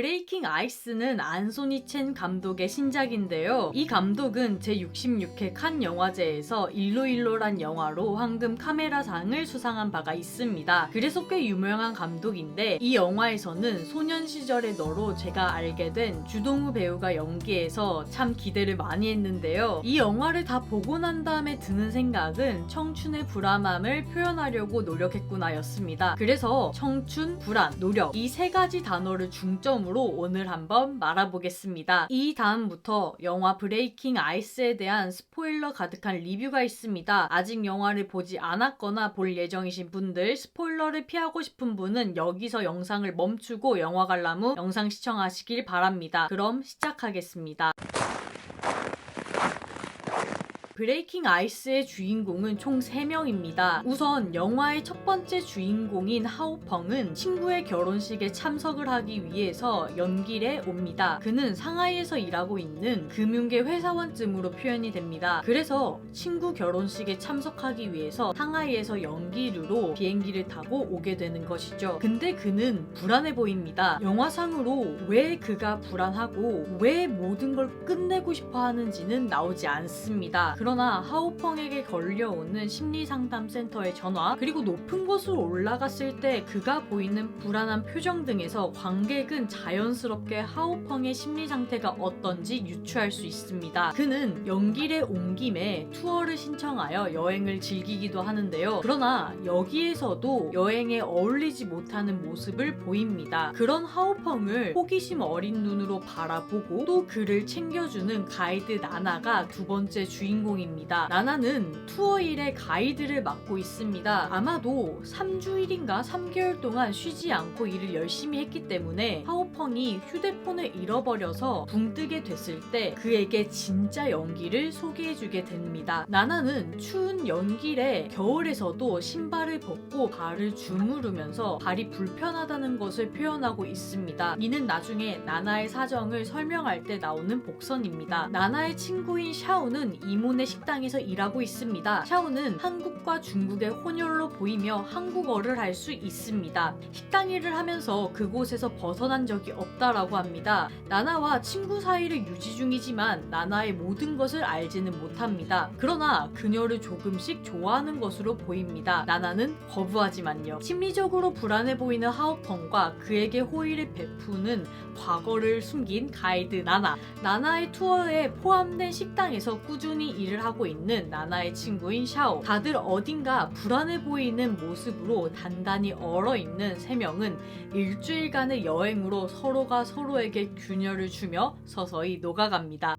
브레이킹 아이스는 안소니 첸 감독의 신작인데요. 이 감독은 제66회 칸 영화제에서 일로일로란 영화로 황금 카메라상을 수상한 바가 있습니다. 그래서 꽤 유명한 감독인데 이 영화에서는 소년 시절의 너로 제가 알게 된 주동우 배우가 연기해서 참 기대를 많이 했는데요. 이 영화를 다 보고 난 다음에 드는 생각은 청춘의 불안함을 표현하려고 노력했구나였습니다. 그래서 청춘, 불안, 노력 이 세 가지 단어를 중점으로 오늘 한번 말아보겠습니다. 이 다음부터 영화 브레이킹 아이스에 대한 스포일러 가득한 리뷰가 있습니다. 아직 영화를 보지 않았거나 볼 예정이신 분들, 스포일러를 피하고 싶은 분은 여기서 영상을 멈추고 영화 관람 후 영상 시청하시길 바랍니다. 그럼 시작하겠습니다. 브레이킹 아이스의 주인공은 총 3명입니다. 우선 영화의 첫 번째 주인공인 하오펑은 친구의 결혼식에 참석을 하기 위해서 연길에 옵니다. 그는 상하이에서 일하고 있는 금융계 회사원쯤으로 표현이 됩니다. 그래서 친구 결혼식에 참석하기 위해서 상하이에서 연기르로 비행기를 타고 오게 되는 것이죠. 근데 그는 불안해 보입니다. 영화상으로 왜 그가 불안하고 왜 모든 걸 끝내고 싶어 하는지는 나오지 않습니다. 그러나 하오펑에게 걸려오는 심리상담센터의 전화 그리고 높은 곳으로 올라갔을 때 그가 보이는 불안한 표정 등에서 관객은 자연스럽게 하오펑의 심리 상태가 어떤지 유추할 수 있습니다. 그는 연길에 온 김에 투어를 신청하여 여행을 즐기기도 하는데요. 그러나 여기에서도 여행에 어울리지 못하는 모습을 보입니다. 그런 하오펑을 호기심 어린 눈으로 바라보고 또 그를 챙겨주는 가이드 나나가 두 번째 주인공 입니다. 나나는 투어 일의 가이드를 맡고 있습니다. 아마도 3주일인가 3개월 동안 쉬지 않고 일을 열심히 했기 때문에 하오펑이 휴대폰을 잃어버려서 붕 뜨게 됐을 때 그에게 진짜 연기를 소개해주게 됩니다. 나나는 추운 연길에 겨울에서도 신발을 벗고 발을 주무르면서 발이 불편하다는 것을 표현하고 있습니다. 이는 나중에 나나의 사정을 설명할 때 나오는 복선입니다. 나나의 친구인 샤오는 이모네 식당에서 일하고 있습니다. 샤오는 한국과 중국의 혼혈로 보이며 한국어를 할 수 있습니다. 식당 일을 하면서 그곳에서 벗어난 적이 없다라고 합니다. 나나와 친구 사이를 유지 중이지만 나나의 모든 것을 알지는 못합니다. 그러나 그녀를 조금씩 좋아하는 것으로 보입니다. 나나는 거부하지만요. 심리적으로 불안해 보이는 하오펑과 그에게 호의를 베푸는 과거를 숨긴 가이드 나나. 나나의 투어에 포함된 식당에서 꾸준히 일을 하고 있는 나나의 친구인 샤오. 다들 어딘가 불안해 보이는 모습으로 단단히 얼어 있는 세 명은 일주일간의 여행으로 서로가 서로에게 균열을 주며 서서히 녹아갑니다.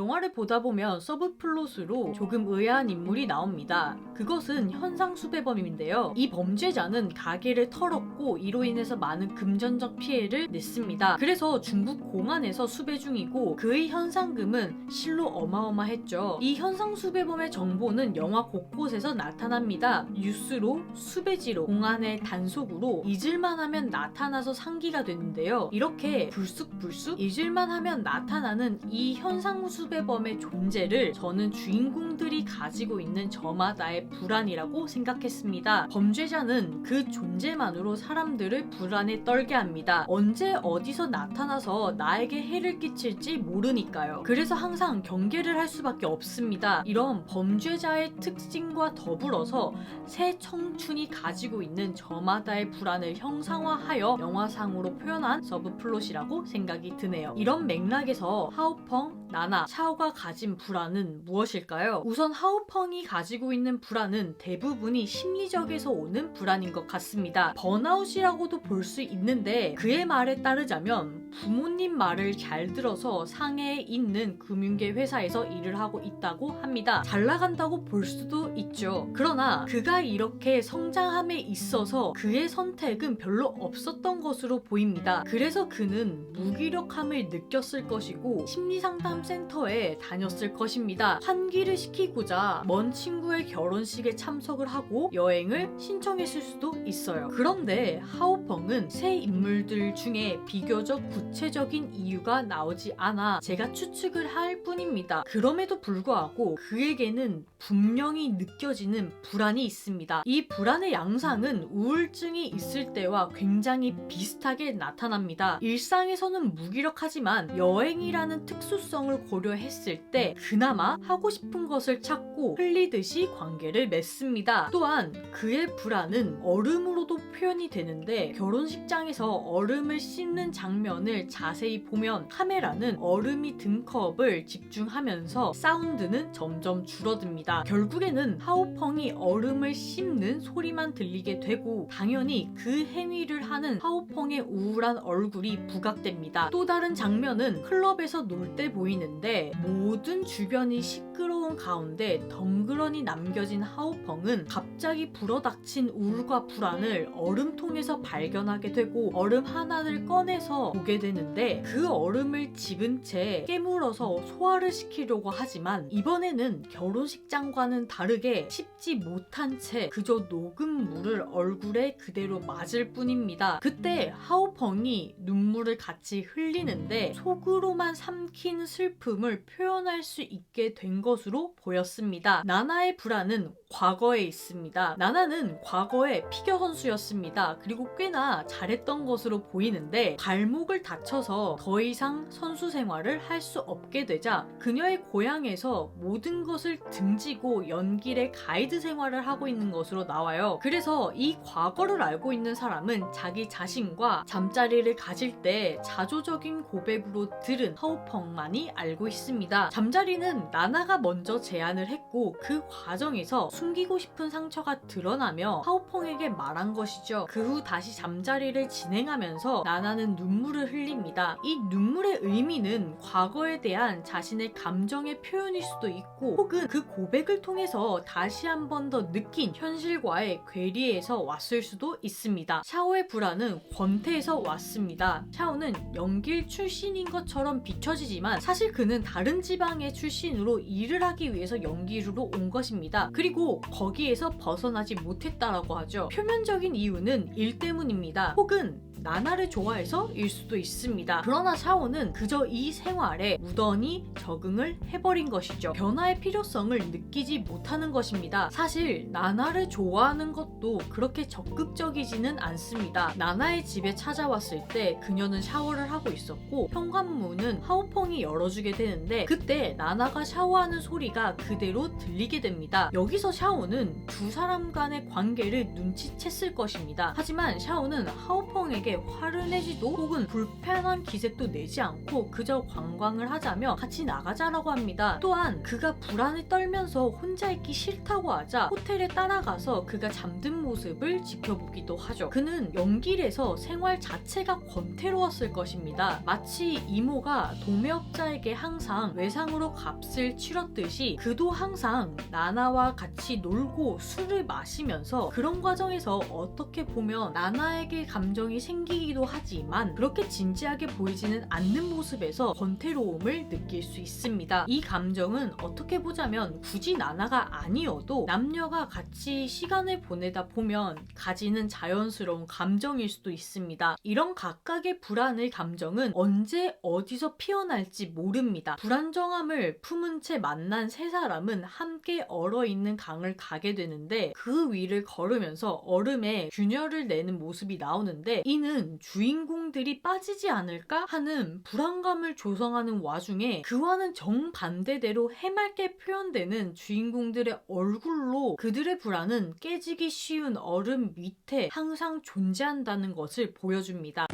영화를 보다 보면 서브 플롯으로 조금 의아한 인물이 나옵니다. 그것은 현상 수배범인데요. 이 범죄자는 가게를 털었고 이로 인해서 많은 금전적 피해를 냈습니다. 그래서 중국 공안에서 수배 중이고 그의 현상금은 실로 어마어마했죠. 이 현상 수배범의 정보는 영화 곳곳에서 나타납니다. 뉴스로, 수배지로, 공안의 단속으로 잊을만 하면 나타나서 상기가 되는데요. 이렇게 불쑥불쑥 잊을만 하면 나타나는 이 현상 수배범의 존재를 저는 주인공들이 가지고 있는 저마다의 불안이라고 생각했습니다. 범죄자는 그 존재만으로 사람들을 불안에 떨게 합니다. 언제 어디서 나타나서 나에게 해를 끼칠지 모르니까요. 그래서 항상 경계를 할 수밖에 없습니다. 이런 범죄자의 특징과 더불어서 새 청춘이 가지고 있는 저마다의 불안을 형상화하여 영화상으로 표현한 서브플롯이라고 생각이 드네요. 이런 맥락에서 하오펑, 나나, 샤오가 가진 불안은 무엇일까요? 우선 하오펑이 가지고 있는 불안 불안은 대부분이 심리적에서 오는 불안인 것 같습니다. 번아웃이라고도 볼 수 있는데 그의 말에 따르자면 부모님 말을 잘 들어서 상해에 있는 금융계 회사에서 일을 하고 있다고 합니다. 잘 나간다고 볼 수도 있죠. 그러나 그가 이렇게 성장함에 있어서 그의 선택은 별로 없었던 것으로 보입니다. 그래서 그는 무기력함을 느꼈을 것이고 심리 상담 센터에 다녔을 것입니다. 환기를 시키고자 먼 친구의 결혼식에 참석을 하고 여행을 신청했을 수도 있어요. 그런데 하오펑은 새 인물들 중에 비교적 구체적인 이유가 나오지 않아 제가 추측을 할 뿐입니다. 그럼에도 불구하고 그에게는 분명히 느껴지는 불안이 있습니다. 이 불안의 양상은 우울증이 있을 때와 굉장히 비슷하게 나타납니다. 일상에서는 무기력하지만 여행이라는 특수성을 고려했을 때 그나마 하고 싶은 것을 찾고 흘리듯이 관계를 맺습니다. 또한 그의 불안은 얼음으로도 표현이 되는데 결혼식장에서 얼음을 씹는 장면을 자세히 보면 카메라는 얼음이 든 컵을 집중하면서 사운드는 점점 줄어듭니다. 결국에는 하오펑이 얼음을 씹는 소리만 들리게 되고 당연히 그 행위를 하는 하오펑의 우울한 얼굴이 부각됩니다. 또 다른 장면은 클럽에서 놀 때 보이는 데 모든 주변이 시끄러운 가운데 덩그러니 남겨진 하오펑은 갑자기 불어닥친 우울과 불안을 얼음통에서 발견하게 되고 얼음 하나를 꺼내서 보게 되는데 그 얼음을 집은 채 깨물어서 소화를 시키려고 하지만 이번에는 결혼식장과는 다르게 씹지 못한 채 그저 녹은 물을 얼굴에 그대로 맞을 뿐입니다. 그때 하오펑이 눈물을 같이 흘리는데 속으로만 삼킨 슬 픔을 표현할 수 있게 된 것으로 보였습니다. 나나의 불안은 과거에 있습니다. 나나는 과거에 피겨 선수였습니다. 그리고 꽤나 잘했던 것으로 보이는데 발목을 다쳐서 더 이상 선수 생활을 할 수 없게 되자 그녀의 고향에서 모든 것을 등지고 연길의 가이드 생활을 하고 있는 것으로 나와요. 그래서 이 과거를 알고 있는 사람은 자기 자신과 잠자리를 가질 때 자조적인 고백으로 들은 하오펑만이 알고 있습니다. 잠자리는 나나가 먼저 제안을 했고 그 과정에서 숨기고 싶은 상처가 드러나며 하오펑에게 말한 것이죠. 그 후 다시 잠자리를 진행하면서 나나는 눈물을 흘립니다. 이 눈물의 의미는 과거에 대한 자신의 감정의 표현일 수도 있고 혹은 그 고백을 통해서 다시 한 번 더 느낀 현실과의 괴리에서 왔을 수도 있습니다. 샤오의 불안은 권태에서 왔습니다. 샤오는 연길 출신인 것처럼 비춰지지만 사실 그는 다른 지방의 출신으로 일을 하기 위해서 연기루로 온 것입니다. 그리고 거기에서 벗어나지 못했다라고 하죠. 표면적인 이유는 일 때문입니다. 혹은 나나를 좋아해서 일 수도 있습니다. 그러나 샤오는 그저 이 생활에 무던히 적응을 해버린 것이죠. 변화의 필요성을 느끼지 못하는 것입니다. 사실 나나를 좋아하는 것도 그렇게 적극적이지는 않습니다. 나나의 집에 찾아왔을 때 그녀는 샤워를 하고 있었고 현관문은 하오펑이 열어주게 되는데 그때 나나가 샤워하는 소리가 그대로 들리게 됩니다. 여기서 샤오는 두 사람 간의 관계를 눈치챘을 것입니다. 하지만 샤오는 하오펑에게 화를 내지도 혹은 불편한 기색도 내지 않고 그저 관광을 하자며 같이 나가자라고 합니다. 또한 그가 불안에 떨면서 혼자 있기 싫다고 하자 호텔에 따라가서 그가 잠든 모습을 지켜보기도 하죠. 그는 연길에서 생활 자체가 권태로웠을 것입니다. 마치 이모가 도매업자에게 항상 외상으로 값을 치렀듯이 그도 항상 나나와 같이 놀고 술을 마시면서 그런 과정에서 어떻게 보면 나나에게 감정이 생기 기도 하지만 그렇게 진지하게 보이지는 않는 모습에서 권태로움을 느낄 수 있습니다. 이 감정은 어떻게 보자면 굳이 나나가 아니어도 남녀가 같이 시간을 보내다 보면 가지는 자연스러운 감정일 수도 있습니다. 이런 각각의 불안의 감정은 언제 어디서 피어날지 모릅니다. 불안정함을 품은 채 만난 세 사람은 함께 얼어 있는 강을 가게 되는데 그 위를 걸으면서 얼음에 균열을 내는 모습이 나오는데 이는 주인공들이 빠지지 않을까 하는 불안감을 조성하는 와중에 그와는 정반대대로 해맑게 표현되는 주인공들의 얼굴로 그들의 불안은 깨지기 쉬운 얼음 밑에 항상 존재한다는 것을 보여줍니다.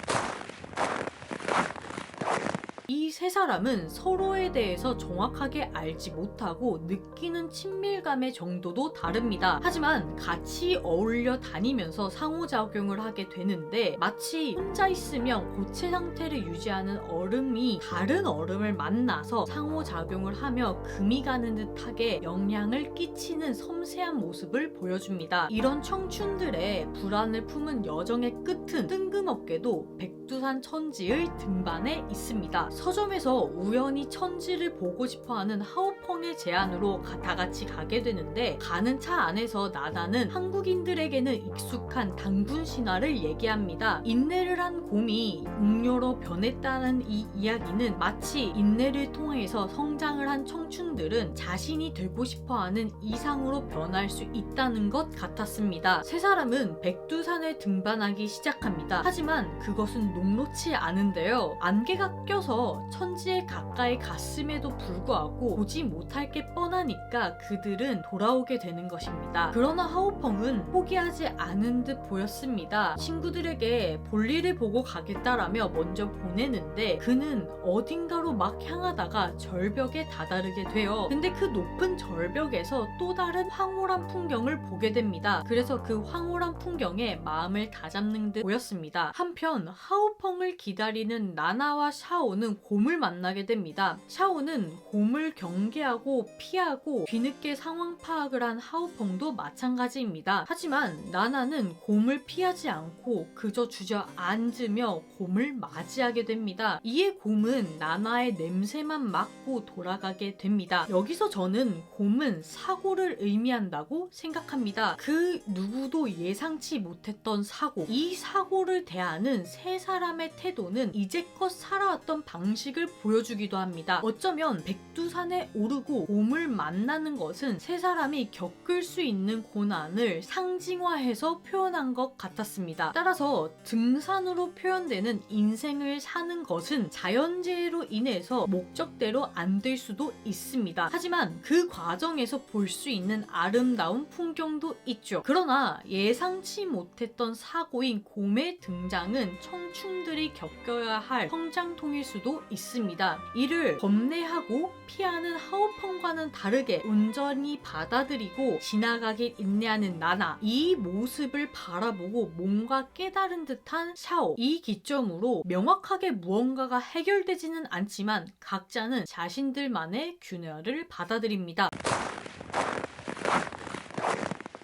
이 세 사람은 서로에 대해서 정확하게 알지 못하고 느끼는 친밀감의 정도도 다릅니다. 하지만 같이 어울려 다니면서 상호작용을 하게 되는데 마치 혼자 있으면 고체 상태를 유지하는 얼음이 다른 얼음을 만나서 상호작용을 하며 금이 가는 듯하게 영향을 끼치는 섬세한 모습을 보여줍니다. 이런 청춘들의 불안을 품은 여정의 끝은 뜬금없게도 백두산 천지의 등반에 있습니다. 서점에서 우연히 천지를 보고 싶어 하는 하오펑의 제안으로 가- 다 같이 가게 되는데 가는 차 안에서 나다는 한국인들에게는 익숙한 당군 신화를 얘기합니다. 인내를 한 곰이 웅녀로 변했다는 이 이야기는 마치 인내를 통해서 성장을 한 청춘들은 자신이 되고 싶어 하는 이상으로 변할 수 있다는 것 같았습니다. 세 사람은 백두산을 등반하기 시작합니다. 하지만 그것은 녹록치 않은데요. 안개가 껴서 천지에 가까이 갔음에도 불구하고 보지 못할 게 뻔하니까 그들은 돌아오게 되는 것입니다. 그러나 하오펑은 포기하지 않은 듯 보였습니다. 친구들에게 볼일을 보고 가겠다라며 먼저 보내는데 그는 어딘가로 막 향하다가 절벽에 다다르게 돼요. 근데 그 높은 절벽에서 또 다른 황홀한 풍경을 보게 됩니다. 그래서 그 황홀한 풍경에 마음을 다잡는 듯 보였습니다. 한편 하오펑을 기다리는 나나와 샤오는 곰을 만나게 됩니다. 샤오는 곰을 경계하고 피하고 뒤늦게 상황 파악을 한 하오펑도 마찬가지입니다. 하지만 나나는 곰을 피하지 않고 그저 주저앉으며 곰을 맞이하게 됩니다. 이에 곰은 나나의 냄새만 맡고 돌아가게 됩니다. 여기서 저는 곰은 사고를 의미한다고 생각합니다. 그 누구도 예상치 못했던 사고. 이 사고를 대하는 세 사람의 태도는 이제껏 살아왔던 방식 을 보여주기도 합니다. 어쩌면 백두산에 오르고 곰을 만나는 것은 세 사람이 겪을 수 있는 고난을 상징화해서 표현한 것 같았습니다. 따라서 등산으로 표현되는 인생을 사는 것은 자연재해로 인해서 목적대로 안 될 수도 있습니다. 하지만 그 과정에서 볼 수 있는 아름다운 풍경도 있죠. 그러나 예상치 못했던 사고인 곰의 등장은 청춘들이 겪어야 할 성장통일 수도 있습니다. 이를 겁내하고 피하는 하오펑과는 다르게 온전히 받아들이고 지나가길 인내하는 나나 이 모습을 바라보고 뭔가 깨달은 듯한 샤오 이 기점으로 명확하게 무언가가 해결되지는 않지만 각자는 자신들만의 균열을 받아들입니다.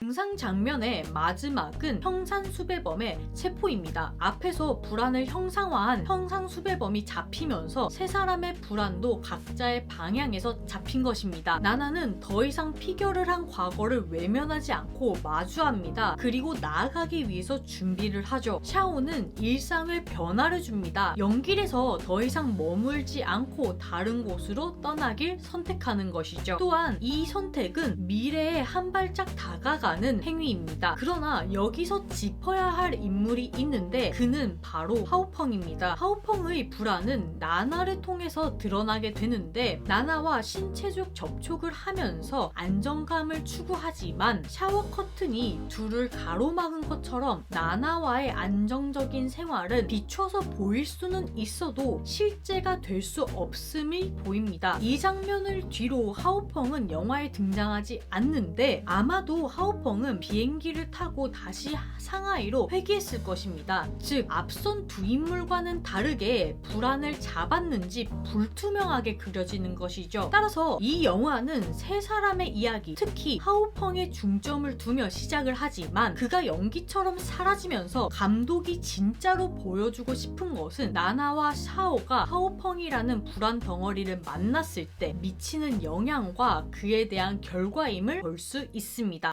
등상 장면의 마지막은 형산수배범의 체포입니다. 앞에서 불안을 형상화한 형상수배범이 잡히면서 세 사람의 불안도 각자의 방향에서 잡힌 것입니다. 나나는 더 이상 피결을 한 과거를 외면하지 않고 마주합니다. 그리고 나아가기 위해서 준비를 하죠. 샤오는 일상을 변화를 줍니다. 연길에서 더 이상 머물지 않고 다른 곳으로 떠나길 선택하는 것이죠. 또한 이 선택은 미래에 한 발짝 다가가 는 행위입니다. 그러나 여기서 짚어야 할 인물이 있는데 그는 바로 하오펑입니다. 하오펑의 불안은 나나를 통해서 드러나게 되는데 나나와 신체적 접촉을 하면서 안정감을 추구하지만 샤워 커튼이 둘을 가로막은 것처럼 나나와의 안정적인 생활은 비춰서 보일 수는 있어도 실제가 될 수 없음이 보입니다. 이 장면을 뒤로 하오펑은 영화에 등장하지 않는데 아마도 하 오펑은 비행기를 타고 다시 상하이로 회귀했을 것입니다. 즉 앞선 두 인물과는 다르게 불안을 잡았는지 불투명하게 그려지는 것이죠. 따라서 이 영화는 세 사람의 이야기, 특히 하오펑에 중점을 두며 시작을 하지만 그가 연기처럼 사라지면서 감독이 진짜로 보여주고 싶은 것은 나나와 샤오가 하오펑이라는 불안 덩어리를 만났을 때 미치는 영향과 그에 대한 결과임을 볼 수 있습니다.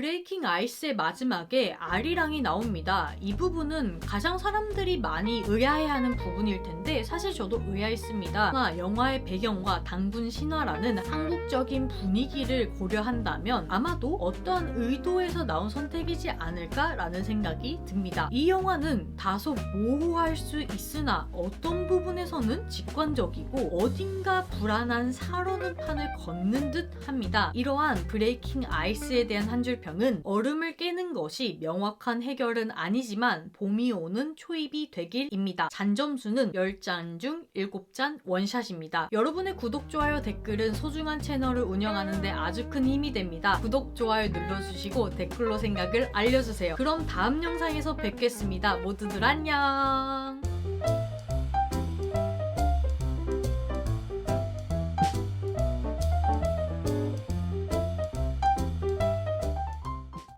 브레이킹 아이스의 마지막에 아리랑이 나옵니다. 이 부분은 가장 사람들이 많이 의아해하는 부분일 텐데 사실 저도 의아했습니다. 그러나 영화의 배경과 당군 신화라는 한국적인 분위기를 고려한다면 아마도 어떠한 의도에서 나온 선택이지 않을까라는 생각이 듭니다. 이 영화는 다소 모호할 수 있으나 어떤 부분에서는 직관적이고 어딘가 불안한 사로는 판을 걷는 듯 합니다. 이러한 브레이킹 아이스에 대한 한 줄 평 평은 얼음을 깨는 것이 명확한 해결은 아니지만 봄이 오는 초입이 되길입니다. 잔점수는 10잔 중 7잔 원샷입니다. 여러분의 구독, 좋아요, 댓글은 소중한 채널을 운영하는데 아주 큰 힘이 됩니다. 구독, 좋아요 눌러주시고 댓글로 생각을 알려주세요. 그럼 다음 영상에서 뵙겠습니다. 모두들 안녕!